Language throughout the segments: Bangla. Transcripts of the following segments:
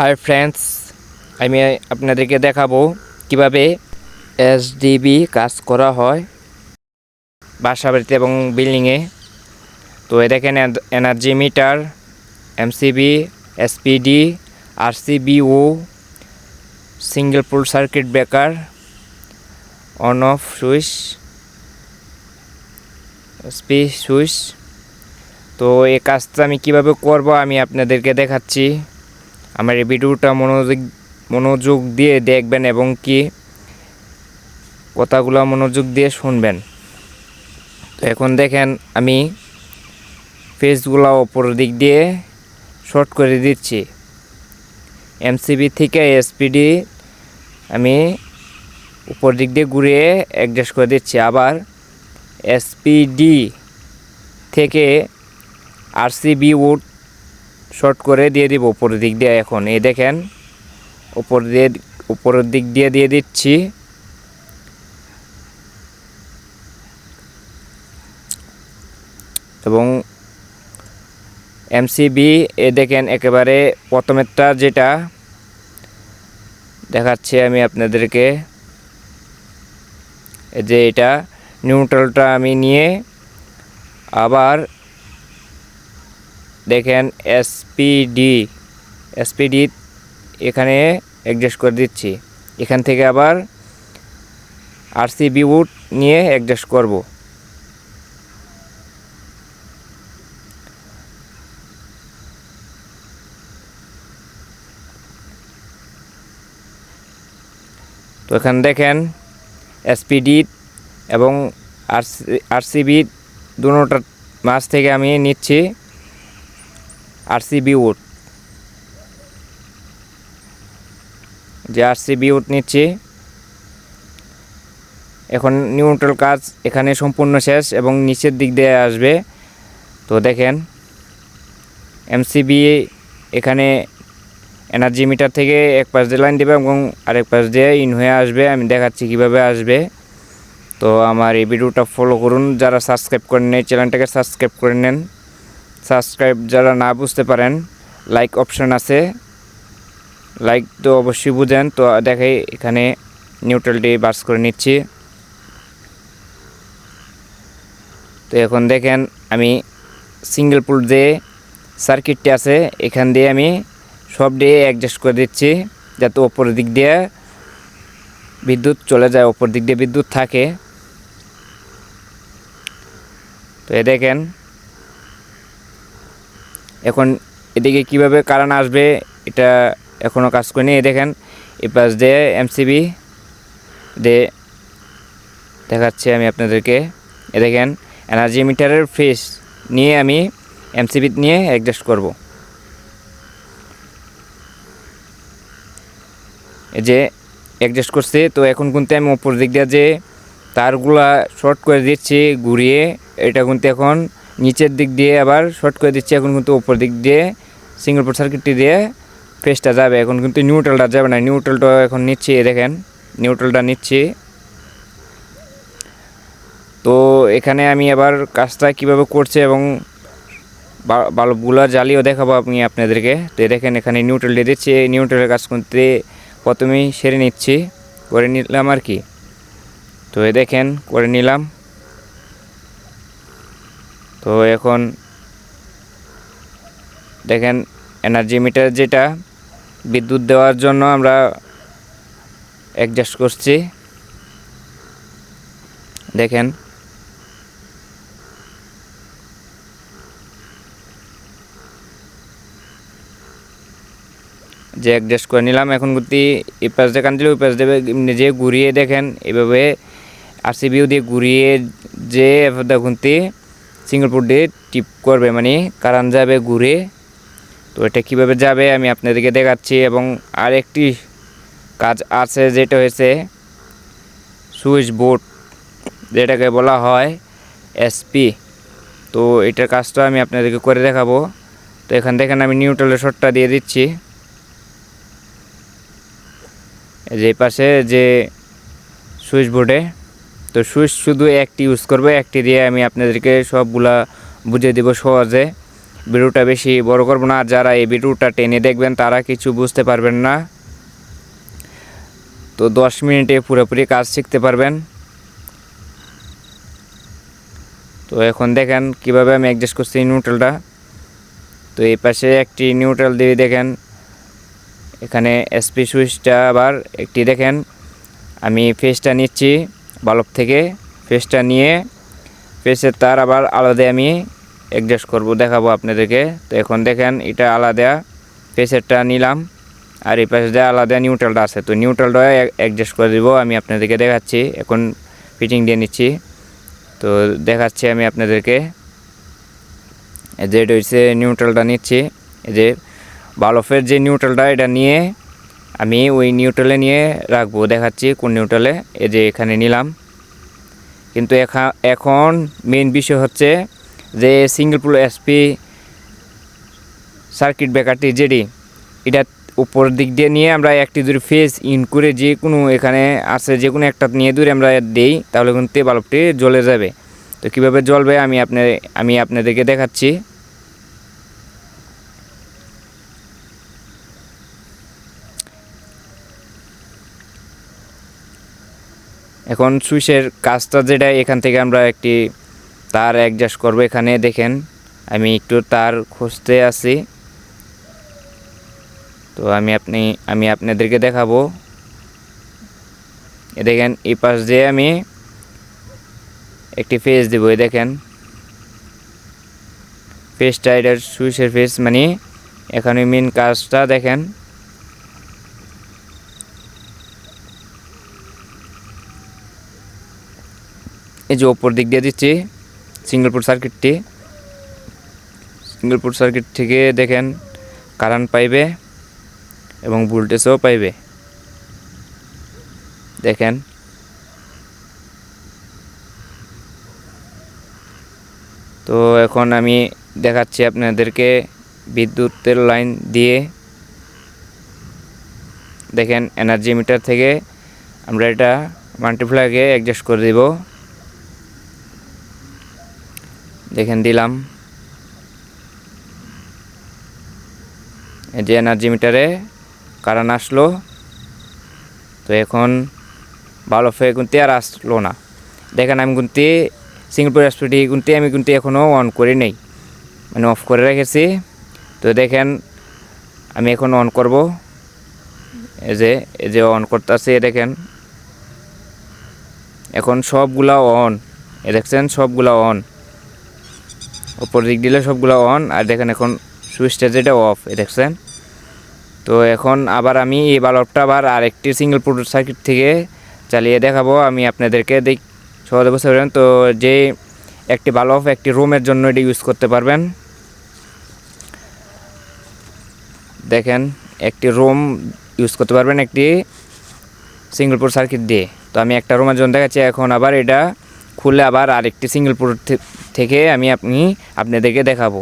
হাই ফ্রেন্ডস আমি আপনাদেরকে দেখাবো কীভাবে এসডিবি কাজ করা হয় বাসা বাড়িতে এবং বিল্ডিংয়ে। তো দেখেন energy meter MCB SPD RCBO single pole circuit breaker, on off switch SP switch. তো এই কাজটা আমি কীভাবে করব আমি আপনাদেরকে দেখাচ্ছি। আমার এই ভিডিওটা মনোযোগ মনোযোগ দিয়ে দেখবেন এবং কি কথাগুলো মনোযোগ দিয়ে শুনবেন। তো এখন দেখেন আমি ফেসগুলো ওপর দিক দিয়ে শর্ট করে দিচ্ছি। এমসিবি থেকে এসপিডি আমি উপর দিক দিয়ে ঘুরিয়ে অ্যাডজাস্ট করে দিচ্ছি। আবার এসপিডি থেকে আরসিবি উড শর্ট করে দিয়ে দিব উপরের দিক দিয়ে এখন। এই দেখেন, উপর দিয়ে, উপরের দিক দিয়ে দিয়ে দিচ্ছি। এবং এমসিবি এ দেখেন একেবারে প্রথমেরটা যেটা, দেখাচ্ছি আমি আপনাদেরকে। যে এটা নিউট্রালটা আমি নিয়ে আবার দেখেন এসপিডি এসপিডি এখানে অ্যাডজাস্ট করে দিচ্ছি। এখান থেকে আবার আরসিবি উড নিয়ে অ্যাডজাস্ট করব। তো এখানে দেখেন এসপিডি এবং আরসি আরসিবি দুটোটার মাছ থেকে আমি নিচ্ছি। আরসিবি উড যে আরসিবি উড নিচ্ছি। এখন নিউট্রাল কাজ এখানে সম্পূর্ণ শেষ এবং নিচের দিক দিয়ে আসবে। তো দেখেন, এমসিবি এখানে এনার্জি মিটার থেকে এক পাশ দিয়ে লাইন দেবে এবং আরেক পাশ দিয়ে ইন হয়ে আসবে। আমি দেখাচ্ছি কীভাবে আসবে। তো আমার এই ভিডিওটা ফলো করুন। যারা সাবস্ক্রাইব করেন এই চ্যানেলটাকে সাবস্ক্রাইব করে নেন। সাবস্ক্রাইব যারা না বুঝতে পারেন লাইক অপশন আছে। লাইক তো অবশ্যই বুঝেন। তো দেখে এখানে নিউট্রালটি বাস করে নিচ্ছি। তো এখন দেখেন, আমি সিঙ্গেল পুল যে সার্কিটটি আছে, এখান দিয়ে আমি সব দিয়ে অ্যাডজাস্ট করে দিচ্ছি, যাতে ওপরের দিক দিয়ে বিদ্যুৎ চলে যায় ওপর দিক দিয়ে বিদ্যুৎ থাকে। তো এ দেখেন এখন এদিকে কীভাবে কারেন্ট আসবে, এটা এখনও কাজ করিনি। এই দেখেন, এই পাশ দিয়ে এমসিবি দিয়ে দেখাচ্ছি আমি আপনাদেরকে। এ দেখেন এনার্জি মিটারের ফেস নিয়ে আমি এমসিবি নিয়ে অ্যাডজাস্ট করব। এই যে অ্যাডজাস্ট করছি, তো এখন কিন্তু আমি উপর দিক দিয়ে যে তারগুলা শর্ট করে দিচ্ছি, ঘুরিয়ে, এটা কিন্তু এখন নিচের দিক দিয়ে আবার শর্ট করে দিচ্ছি, এখন কিন্তু উপর দিক দিয়ে সিঙ্গল পোর্ট সার্কিটটি দিয়ে ফেসটা যাবে। এখন কিন্তু নিউট্রালটা যাবে না। নিউট্রালটা এখন নিচ্ছি দেখেন নিউট্রালটা নিচ্ছি। তো এখানে আমি আবার কাজটা কীভাবে করছে এবং বাল্বগুলো জ্বালিয়েও দেখাবো আমি আপনাদেরকে। তো দেখেন, এখানে নিউট্রাল দিয়ে দিচ্ছি। নিউট্রালের কাজ করতে প্রথমেই সেরে নিচ্ছি। করে নিলাম আর কি। তো এ দেখেন, করে নিলাম। তো এখন দেখেন এনার্জি মিটার যেটা, বিদ্যুৎ দেওয়ার জন্য আমরা অ্যাডজাস্ট করছি। দেখেন। যে অ্যাডজাস্ট করে নিলাম, এখন গুতি এই পাশ দিয়ে কান ওই পাশ দেবে নিজে ঘুরিয়ে দেখেন, এভাবে আরসিবিও দিয়ে ঘুরিয়ে যে দেখুন সিঙ্গেল পুট দিয়ে টিপ করবে মানে কারণ যাবে ঘুরে। তো এটা কীভাবে যাবে আমি আপনাদেরকে দেখাচ্ছি এবং আরেকটি কাজ আছে যেটা হয়েছে সুইচ বোর্ড যেটাকে বলা হয় এসপি তো এটার কাজটা আমি আপনাদেরকে করে দেখাবো। তো এখান থেকে আমি নিউট্রালের শটটা দিয়ে দিচ্ছি। যে পাশে যে সুইচ বোর্ডে তো সুইচ শুধু একটি ইউজ করব, একটি দিয়ে আমি আপনাদেরকে সবগুলা বুঝিয়ে দেবো সহজে। ভিডিওটা বেশি বড় করব না, আর যারা এই ভিডিওটা টেনে দেখবেন তারা কিছু বুঝতে পারবেন না। তো দশ মিনিটে পুরোপুরি কাজ শিখতে পারবেন। তো এখন দেখেন কীভাবে আমি অ্যাডজাস্ট করছি নিউট্রালটা তো এই পাশে একটি নিউট্রাল দিয়ে দেখেন, এখানে এসপি সুইচটা আবার একটি দেখেন। আমি ফেসটা নিচ্ছি। বালব থেকে ফেসটা নিয়ে ফেসের তার আবার আলাদা আমি অ্যাডজাস্ট করব, দেখাবো আপনাদেরকে। তো এখন দেখেন, এটা আলাদা ফেসেরটা নিলাম, আর এই পাশে যে আলাদা নিউট্রালটা আছে, তো নিউট্রালটা অ্যাডজাস্ট করে দিব, আমি আপনাদেরকে দেখাচ্ছি। এখন ফিটিং দিয়ে নিচ্ছি। তো দেখাচ্ছি আমি আপনাদেরকে। যে এটা হচ্ছে নিউট্রালটা নিচ্ছি। যে বালফের যে নিউট্রালটা এটা নিয়ে আমি ওই নিউট্রালে নিয়ে রাখব, দেখাচ্ছি কোন নিউট্রালে এই যে এখানে নিলাম। কিন্তু এখন মেন বিষয় হচ্ছে যে সিঙ্গেল পুল এসপি সার্কিট ব্রেকারটি যেটি এটা উপর দিক দিয়ে নিয়ে আমরা একটি দূরে ফেস ইন করে যে কোনো এখানে আছে, যে কোনো একটা নিয়ে দূরে আমরা দেই, তাহলে কিন্তু বাল্বটি জ্বলে যাবে। তো কীভাবে জ্বলবে আমি আপনার আমি আপনাদেরকে দেখাচ্ছি। এখন সুইচের কাজটা যেটা, এখান থেকে আমরা একটি তার অ্যাডজাস্ট করব এখানে, দেখেন। আমি একটু তার খুঁজতে আছি তো আমি আপনি, আমি আপনাদেরকে দেখাবো। এ দেখেন, এই পাশ দিয়ে আমি একটি ফেস দেবো এই দেখেন। ফেসটা এটা সুইচের ফেস মানে এখানে মেন কাজটা দেখেন। এই যে ওপর দিক দিয়ে দিচ্ছি সিঙ্গেল পোর্ট সার্কিটটি সিঙ্গেল পোর্ট সার্কিট থেকে দেখেন কারেন্ট পাইবে এবং ভোল্টেজও পাইবে। দেখেন। তো এখন আমি দেখাচ্ছি আপনাদেরকে বিদ্যুতের লাইন দিয়ে। দেখেন এনার্জি মিটার থেকে আমরা এটা মাল্টিপ্লাইকে অ্যাডজাস্ট করে দিব। দেখেন দিলাম। এই যে এনার্জি মিটারে কারণ আসলো। তো এখন ভালো ফে গুনতে আর আসলো না। দেখেন আমি গুনতে সিঙ্গেল স্পিডি গুনতে আমি গুনতে এখনও অন করি নেই। মানে অফ করে রেখেছি। তো দেখেন আমি এখন অন করব। এই যে এই যে অন করতেছি দেখেন। এখন সবগুলা অন এ দেখছেন? সবগুলা অন উপর দিক দিলে সবগুলো অন আর দেখেন এখন সুইচটা যেটা অফ এ দেখছেন? তো এখন আবার আমি এই বাল্বটা আবার আরেকটি সিঙ্গেল পোর্ট সার্কিট থেকে চালিয়ে দেখাবো, আমি আপনাদেরকে দেখ, সহজে বুঝতে পারবেন তো যে একটি বাল্ব একটি রুমের জন্য এটি ইউজ করতে পারবেন। দেখেন, একটি রুম ইউজ করতে পারবেন একটি সিঙ্গেল পোর্ট সার্কিট দিয়ে। তো আমি একটা রুমের জন্য দেখাচ্ছি, এখন আবার এটা খুলে আবার আরেকটি সিঙ্গেল পোর্ট থেকে আমি আপনি, আপনাদেরকে দেখাবো।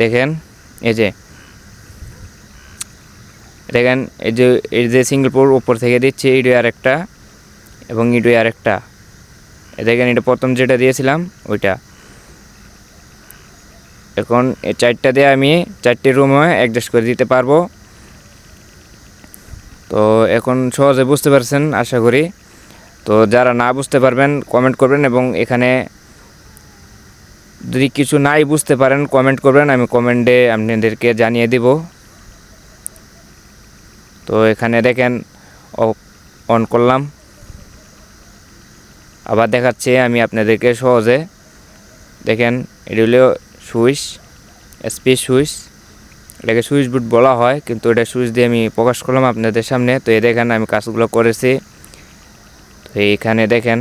দেখেন, এই যে। দেখেন, এই যে এই যে সিঙ্গেল উপর থেকে দিচ্ছি এইটা আরেকটা এবং এইটা আরেকটা। দেখেন, এটা প্রথম যেটা দিয়েছিলাম, ওইটা। এখন এই চারটা দিয়ে আমি চারটি রুমে অ্যাডজাস্ট করে দিতে পারব। তো এখন সহজে বুঝতে পারছেন, আশা করি। তো যারা না বুঝতে পারবেন কমেন্ট করবেন এবং এখানে যদি কিছু নাই বুঝতে পারেন কমেন্ট করবেন, আমি কমেন্টে আপনাদেরকে জানিয়ে দিব। তো এখানে দেখেন অন করলাম। আবার দেখাচ্ছি আমি আপনাদেরকে সহজে। দেখেন, এটি হলো সুইচ এসপি সুইচ। এটাকে সুইচ বুট বলা হয়, কিন্তু এটা সুইচ দিয়ে আমি প্রকাশ করলাম আপনাদের সামনে। তো এই দেখেন, আমি কাজগুলো করেছি। তো এইখানে দেখেন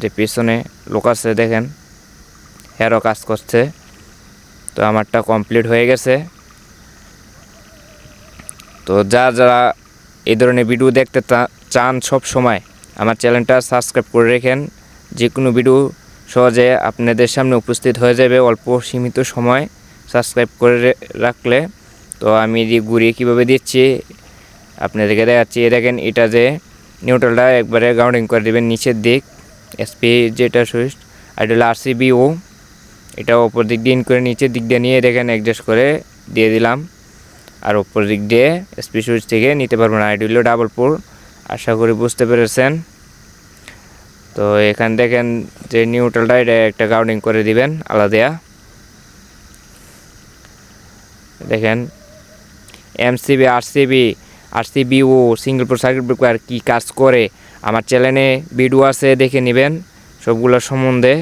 যে পিছনে লোক আছে, দেখেন। হেরও কাজ করছে। তো আমারটা কমপ্লিট হয়ে গেছে। তো যা যারা এই ধরনের ভিডিও দেখতে চান সব সময়, আমার চ্যানেলটা সাবস্ক্রাইব করে রেখেন। যে কোনো ভিডিও সহজে আপনাদের সামনে উপস্থিত হয়ে যাবে অল্প সীমিত সময় সাবস্ক্রাইব করে রাখলে। তো আমি ঘুরিয়ে কীভাবে দিচ্ছি আপনাদেরকে দেখাচ্ছি। দেখেন, এটা যে নিউট্রালটা একবারে গ্রাউন্ডিং করে দেবেন, নিচের দিক এসপি যেটা সুইচ, আর এটা হলো ও এটা ওপর দিক দিয়ে ইন করে নিচের দিক দিয়ে নিয়ে দেখেন অ্যাডজাস্ট করে দিয়ে দিলাম, আর ওপর দিক দিয়ে এসপি সুইচ থেকে নিতে পারব না, এটি হলো ডাবল পোর আশা করি বুঝতে পেরেছেন। তো এখান দেখেন যে নিউট্রালটা এটা একটা গাউডিং করে দিবেন, আলাদা দেখেন MCB RCB RCBO single pole circuit breaker কী কাজ করে, আমার চ্যানেলে ভিডিও আছে, দেখে নেবেন সবগুলোর সম্বন্ধে,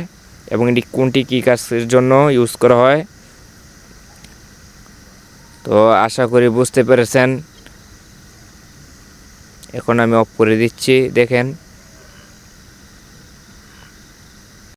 এবং এটি কোনটি কী কাজের জন্য ইউজ করা হয়। তো আশা করি বুঝতে পেরেছেন। এখন আমি অফ করে দিচ্ছি, দেখেন।